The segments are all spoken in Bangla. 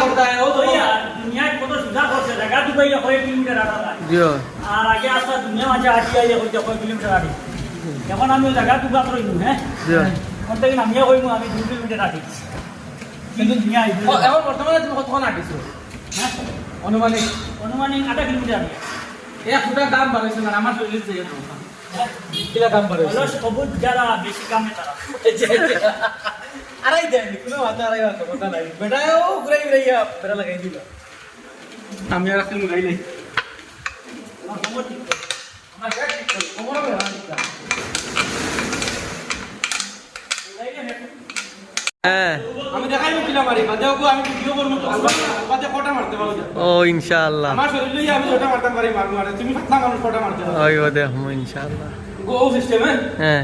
করতা है वो तो ওই আর দুনিয়ায় কত সুবিধা করছে জায়গা দুবাই কয়েক কিলোমিটার আটা যায় জিও আর আগে আসা দুনিয়া মাঝে আটি আইয়া হইতে কয়েক কিলোমিটার আটি এখন আমি ওই জায়গা দুবা করইনু হ্যাঁ জিও কোন থেকে নামিয়া কইমু আমি দুই কিলোমিটার আটি কিন্তু দুনিয়া আইবো ও, এখন বর্তমানে তুমি কতক্ষণ আটিছো হ্যাঁ অনুমানিক অনুমানিক আধা কিলোমিটার আটি এক ফুটার দাম বাড়াইছে না আমার শরীর থেকে কিলা দাম বাড়াইছে হলো সবুজ যারা বেশি কামে তারা আড়াই দেন কোনো মাথা আড়াই মাথা কথা নাই। বেটা ও ঘুরাই ঘুরাইয়া বেটা লাগাই দিল আমি আর রাখতে মুগাই নাই। হ্যাঁ। আমি দেখাই কিলা মারি? বাদে আমি ভিডিও করব তো বাদে ফটা মারতে পারো ও ইনশাআল্লাহ। আমার শরীর লইয়া আমি ওটা মারতাম পারি মারবো মারে তুমি ফাতলা মানুষ ফটা মারতে ওই ও দেখো ইনশাআল্লাহ। গো হ্যাঁ?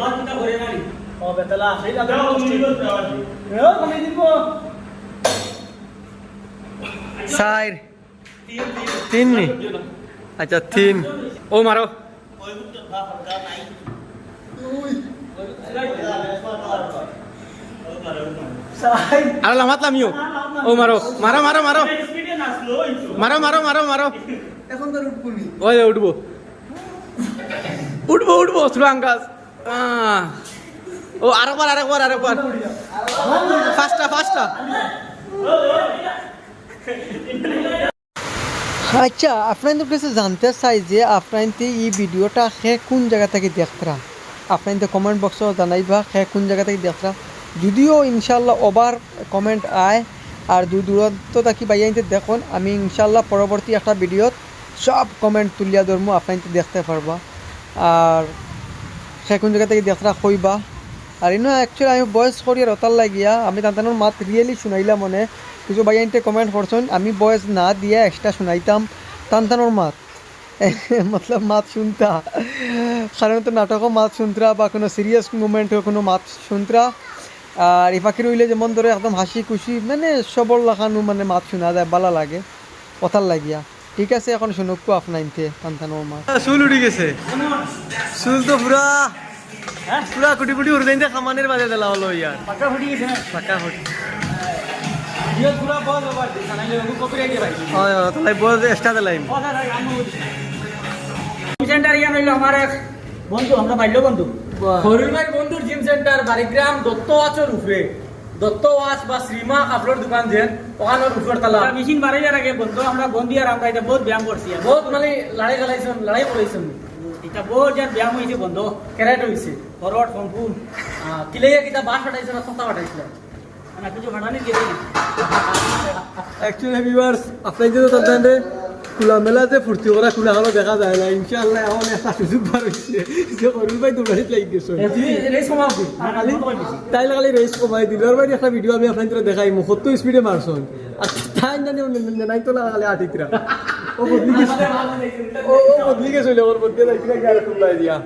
বাকিটা নাড়ি। ও বেতলা সেই যাও, তুমি ও কমে দিব চার তিন নি আচ্ছা তিন ও মারো আরে লামাতলাম ইও ও মারো মারো মারো মারো মারো মারো মারো মারো এখন তো উঠবনি ওই উঠবো। উঠবো উঠবো শ্রুয়াঙ্কাস ও, আরেকবার আরেকবার আরেকবার। ফাস্টা ফাস্টা আচ্ছা আপনাদের কাছে জানতে চাই যে আপনাদের এই ভিডিওটা সে কোন জায়গা থেকে দেখতরা? আপনাদের কমেন্ট বক্সও জানাইবা সে কোন জায়গা থেকে দেখতরা। যদিও ইনশাল্লাহ ওভার কমেন্ট আয়, আর দূর দূরত্ব থাকি বাইয়াইতে দেখুন, আমি ইনশাল্লাহ পরবর্তী একটা ভিডিওত সব কমেন্ট তুলিয়া ধরবো আপনাদের দেখতে পারবা। আর সে কোন জায়গা থেকে দেখরা কইবা আর ইনো অ্যাকচুয়ালি আমি বয়স করি রতার লাগিয়া আমি তান্তানোর মাত রিয়েলি শুনাইলাম মনে। কিছু বাইয়াইতে কমেন্ট করছেন আমি বয়স না দিয়ে এক্সট্রা শুনাইতাম তান্তানোর মাত। মতলব মাত শুনতা। সাধারণত নাটকও মাত শুনতরা বা কোনো সিরিয়াস মুমেন্টও কোনো মাত শুনতরা আর ইফাকি রইলে যেমন ধরে একদম হাসি খুশি মানে সবর লাখানো মানে মাত শোনা যায়, বালা লাগে কথার লাগিয়া ঠিক আছে, এখন শুনুকু আপনাইতে তান্তানোর মাত। চুল উঠি গেছে। চুল তো পুরা পুরা কুটি কুটি উড়ে যাইতে খামানের বাজে দিলা হলো ইয়ার পাকা ফুটি গেছে না পাকা দিয়ে এক বন্ধু আমরা বাল্য বন্ধু বন্ধুর জিম সেন্টার বারিগ্রাম দত্ত ওয়াচর উপরে দত্ত ওয়াচ বা শ্রীমা কাপড়ের দোকান যেন ওখানের উপর তালা মেশিন বাড়াইয়ার আগে বন্ধু আমরা বন্ধি আর আমরা এটা বহুত ব্যায়াম করছি বহুত মানে লড়াই খেলাইছেন লড়াই করাইছেন এটা বহুত যার ব্যায়াম হয়েছে বন্ধু। কেরাইট হয়েছে। ফরওয়ার্ড সম্পূর্ণ কিলাইয়া কিতা বাস ফাটাইছে না সস্তা ফাটাইছিল না কিছু ভাড়ানি দিয়ে অ্যাকচুয়ালি ভিউয়ার্স আপনাদের তো তাদের খোলা মেলাতে ফুর্তি করা খোলা হলো দেখা যায় না। ইনশাআল্লাহ এখন একটা সুযোগ বার হচ্ছে যে করবি ভাই দৌড়াই লাগি গেছে। তুমি রেস কমাবি খালি তাই লাগালে রেস কমাই দিল আর একটা ভিডিও আমি দেখাই। মুখত স্পিডে মারছন আর তাই জানি নাই তো লাগালে আটিতরা ও বদলি গেছে ও বদলি গেছে ওর বদলি দিয়া